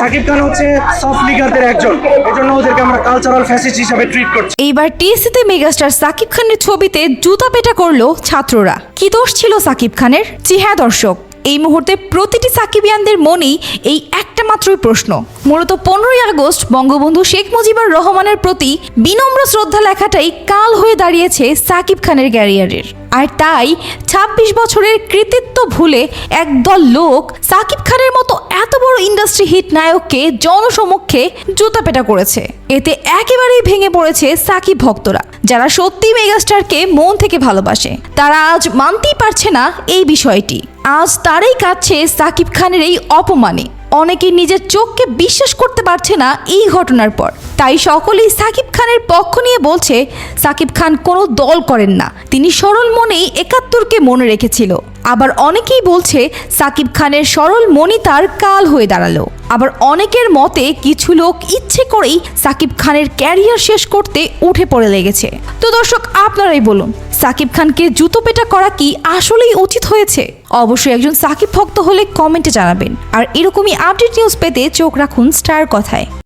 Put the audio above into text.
সাকিব খান হচ্ছে সফট লিগারদের একজন। এই জন্য ওদেরকে আমরা কালচারাল ফ্যাসিস্ট হিসাবে ট্রিট করছি। এইবার টিএসসিতে মেগাস্টার সাকিব খানের ছবিতে জুতা পেটা করল ছাত্ররা। কি দোষ ছিল সাকিব খানের? জি হ্যাঁ দর্শক, এই মুহূর্তে প্রতিটি সাকিবিয়ানদের মনেই এই একটা মাত্রই প্রশ্ন। মূলত পনেরোই আগস্ট বঙ্গবন্ধু শেখ মুজিবুর রহমানের প্রতি বিনম্র শ্রদ্ধা লেখাটাই কাল হয়ে দাঁড়িয়েছে সাকিব খানের ক্যারিয়ারের। আর তাই ২৬ বছরের কৃতিত্ব ভুলে একদল লোক সাকিব খানের মতো ইন্ডাস্ট্রি হিট নায়ককে জনসমক্ষে জুতাপেটা করেছে। এতে একেবারেই ভেঙে পড়েছে সাকিব ভক্তরা, যারা সত্যি মেগাস্টারকে মন থেকে ভালোবাসে। তারা আজ মানতেই পারছে না এই বিষয়টি। আজ তারাই কাছে সাকিব খানের এই অপমানে। অনেকে নিজের চোখকে বিশ্বাস করতে পারছে না এই ঘটনার পর। তাই সকলেই সাকিব খানের পক্ষ নিয়ে বলছে, সাকিব খান কোনো দল করেন না। তিনি সরল মনেই একাত্তরকে মনে রেখেছিল। আবার অনেকেই বলছে, সাকিব খানের সরল মনই তার কাল হয়ে দাঁড়াল। আবার অনেকের মতে কিছু লোক ইচ্ছে করেই সাকিব খানের ক্যারিয়ার শেষ করতে উঠে পড়ে লেগেছে। তো দর্শক, আপনারাই বলুন সাকিব খানকে জুতো পেটা করা কি আসলেই উচিত হয়েছে? অবশ্যই একজন সাকিব ভক্ত হলে কমেন্টে জানাবেন। আর এরকমই আপডেট নিউজ পেতে চোখ রাখুন স্টার কথায়।